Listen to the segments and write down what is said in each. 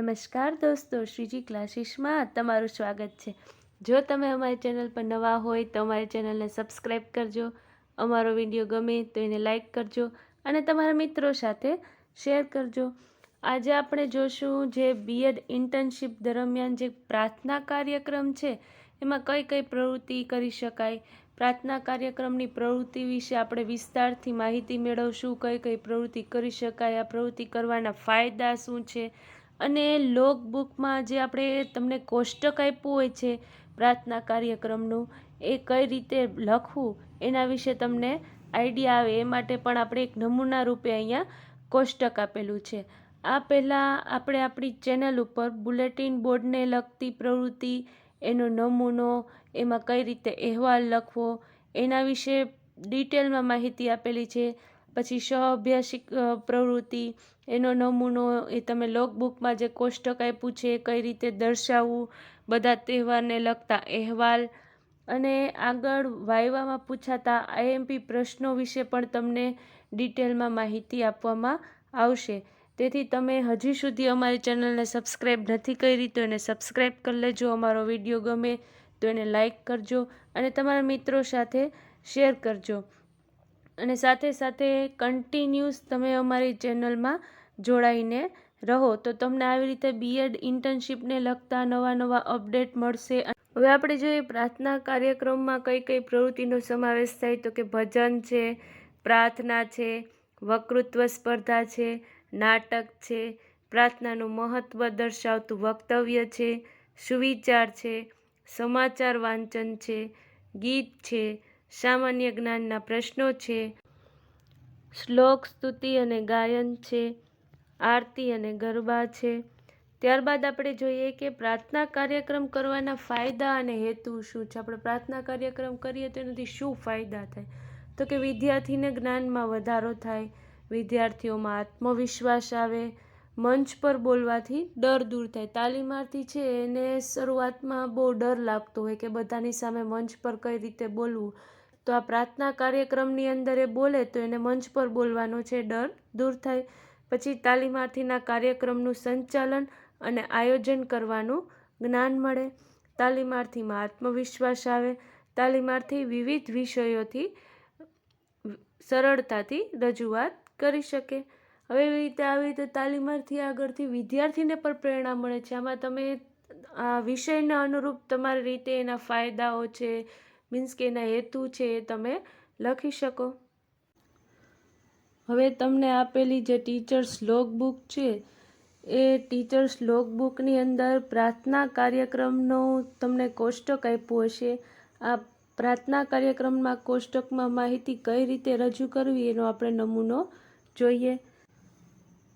નમસ્કાર દોસ્તો, શ્રીજી ક્લાસીસમાં તમારું સ્વાગત છે. જો તમે અમારી ચેનલ પર નવા હોય તો અમારી ચેનલને સબસ્ક્રાઈબ કરજો, અમારો વીડિયો ગમે તો એને લાઈક કરજો અને તમારા મિત્રો સાથે શેર કરજો. આજે આપણે જોશું જે બીએડ ઇન્ટર્નશીપ દરમિયાન જે પ્રાર્થના કાર્યક્રમ છે, એમાં કઈ કઈ પ્રવૃત્તિ કરી શકાય, પ્રાર્થના કાર્યક્રમની પ્રવૃત્તિ વિશે આપણે વિસ્તારથી માહિતી મેળવશું, કઈ કઈ પ્રવૃત્તિ કરી શકાય, આ પ્રવૃત્તિ કરવાના ફાયદા શું છે અને લોગ બુકમાં જે આપણે તમને કોષ્ટક આપ્યું હોય છે, પ્રાર્થના કાર્યક્રમનું, એ કઈ રીતે લખવું, એના વિશે તમને આઈડિયા આવે, એ માટે પણ આપણે એક નમૂના રૂપે અહીંયા કોષ્ટક આપેલું છે. આ પહેલાં આપણે આપણી ચેનલ ઉપર બુલેટિન બોર્ડને લગતી પ્રવૃત્તિ, એનો નમૂનો, એમાં કઈ રીતે અહેવાલ લખવો, એના વિશે ડિટેલમાં માહિતી આપેલી છે. પછી સહઅભ્યાસિક પ્રવૃત્તિ, એનો નમૂનો એ તમે લોકબુકમાં જે કોષ્ટક આપ્યું છે એ કઈ રીતે દર્શાવવું, બધા તહેવારને લગતા અહેવાલ અને આગળ વાયવામાં પૂછાતા આઈએમપી પ્રશ્નો વિશે પણ તમને ડિટેલમાં માહિતી આપવામાં આવશે. તેથી તમે હજી સુધી અમારી ચેનલને સબસ્ક્રાઈબ નથી કરી તો એને સબસ્ક્રાઈબ કરી લેજો, અમારો વીડિયો ગમે તો એને લાઈક કરજો અને તમારા મિત્રો સાથે શેર કરજો. અને સાથે સાથે કન્ટિન્યુઅસ તમે અમારી ચેનલમાં જોડાઈને રહો, તો તમને આવી રીતે બીએડ ઇન્ટર્નશીપને લગતા નવા નવા અપડેટ મળશે. હવે આપણે જોઈએ પ્રાર્થના કાર્યક્રમમાં કઈ કઈ પ્રવૃત્તિનો સમાવેશ થાય, તો કે ભજન છે, પ્રાર્થના છે, વક્તૃત્વ સ્પર્ધા છે, નાટક છે, પ્રાર્થનાનું મહત્ત્વ દર્શાવતું વક્તવ્ય છે, સુવિચાર છે, સમાચાર વાંચન છે, ગીત છે સામાન્ય જ્ઞાનના પ્રશ્નો છે. શ્લોક, સ્તુતિ અને ગાયન છે. આરતી અને ગરબા છે. ત્યારબાદ આપણે જોઈએ કે પ્રાર્થના કાર્યક્રમ કરવાના ફાયદા અને હેતુ શું છે. આપણે પ્રાર્થના કાર્યક્રમ કરીએ તો એનાથી શું ફાયદા થાય? તો કે વિદ્યાર્થીને જ્ઞાનમાં વધારો થાય, વિદ્યાર્થીઓમાં આત્મવિશ્વાસ આવે, મંચ પર બોલવાથી ડર દૂર થાય. તાલીમાર્થી છે એને શરૂઆતમાં બહુ ડર લાગતો હોય કે બધાની સામે મંચ પર કઈ રીતે બોલવું? તો આ પ્રાર્થના કાર્યક્રમની અંદર એ બોલે તો એને મંચ પર બોલવાનો છે ડર દૂર થાય. પછી તાલીમાર્થીના કાર્યક્રમનું સંચાલન અને આયોજન કરવાનું જ્ઞાન મળે. તાલીમાર્થીમાં આત્મવિશ્વાસ આવે. તાલીમાર્થી વિવિધ વિષયોથી સરળતાથી રજૂઆત કરી શકે. હવે એવી રીતે આવી રીતે તાલીમાર્થી આગળથી વિદ્યાર્થીને પણ પ્રેરણા મળે છે. આમાં તમે આ વિષયના અનુરૂપ તમારી રીતે એના ફાયદાઓ છે મીન્સ કે એના હેતુ છે એ તમે લખી શકો. હવે તમને આપેલી જે ટીચર્સ બુક છે, એ ટીચર્સ બુકની અંદર પ્રાર્થના કાર્યક્રમનો તમને કોષ્ટક આપ્યું હશે. આ પ્રાર્થના કાર્યક્રમમાં કોષ્ટકમાં માહિતી કઈ રીતે રજૂ કરવી એનો આપણે નમૂનો જોઈએ.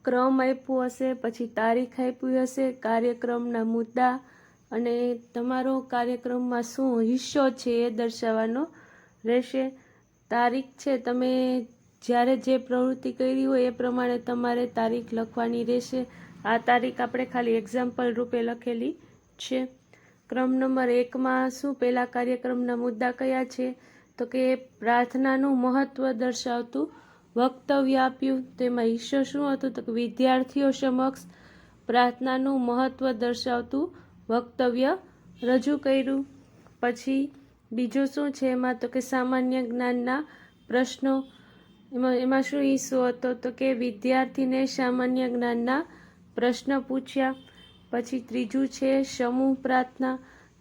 ક્રમ આપ્યું હશે, પછી તારીખ આપી હશે, કાર્યક્રમના મુદ્દા અને તમારો કાર્યક્રમમાં શું હિસ્સો છે એ દર્શાવવાનો રહેશે. તારીખ છે, તમે જ્યારે જે પ્રવૃત્તિ કરી હોય એ પ્રમાણે તમારે તારીખ લખવાની રહેશે. આ તારીખ આપણે ખાલી એક્ઝામ્પલ રૂપે લખેલી છે. ક્રમ નંબર એકમાં શું પહેલાં કાર્યક્રમના મુદ્દા કયા છે? તો કે પ્રાર્થનાનું મહત્ત્વ દર્શાવતું વક્તવ્ય આપ્યું, તેમાં હિસ્સો શું હતું? તો કે વિદ્યાર્થીઓ સમક્ષ પ્રાર્થનાનું મહત્ત્વ દર્શાવતું વક્તવ્ય રજૂ કર્યું. પછી બીજું શું છે? એમાં તો કે સામાન્ય જ્ઞાનના પ્રશ્નો. એમાં એમાં શું હિસ્સો હતો? તો કે વિદ્યાર્થીને સામાન્ય જ્ઞાનના પ્રશ્ન પૂછ્યા. પછી ત્રીજું છે સમૂહ પ્રાર્થના.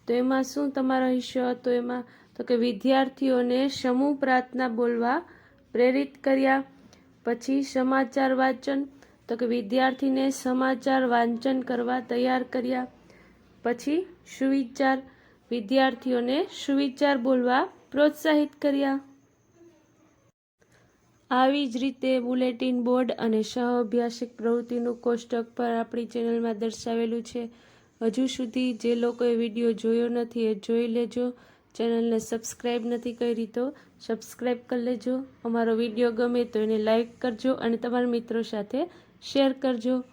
તો એમાં શું તમારો હિસ્સો હતો? એમાં તો કે વિદ્યાર્થીઓને સમૂહ પ્રાર્થના બોલવા પ્રેરિત કર્યા. પછી સમાચાર વાંચન. તો કે વિદ્યાર્થીને સમાચાર વાંચન કરવા તૈયાર કર્યા. પછી સુવિચાર વિદ્યાર્થીઓને સુવિચાર બોલવા પ્રોત્સાહિત કર્યા. આવી જ રીતે બુલેટિન બોર્ડ અને સહઅભ્યાસિક પ્રવૃત્તિનું કોષ્ટક પર આપણી ચેનલમાં દર્શાવેલું છે. હજુ સુધી જે લોકોએ વીડિયો જોયો નથી એ જોઈ લેજો. ચેનલને સબસ્ક્રાઈબ નથી કરી તો સબસ્ક્રાઈબ કરી લેજો. અમારો વીડિયો ગમે તો એને લાઈક કરજો અને તમારા મિત્રો સાથે શેર કરજો.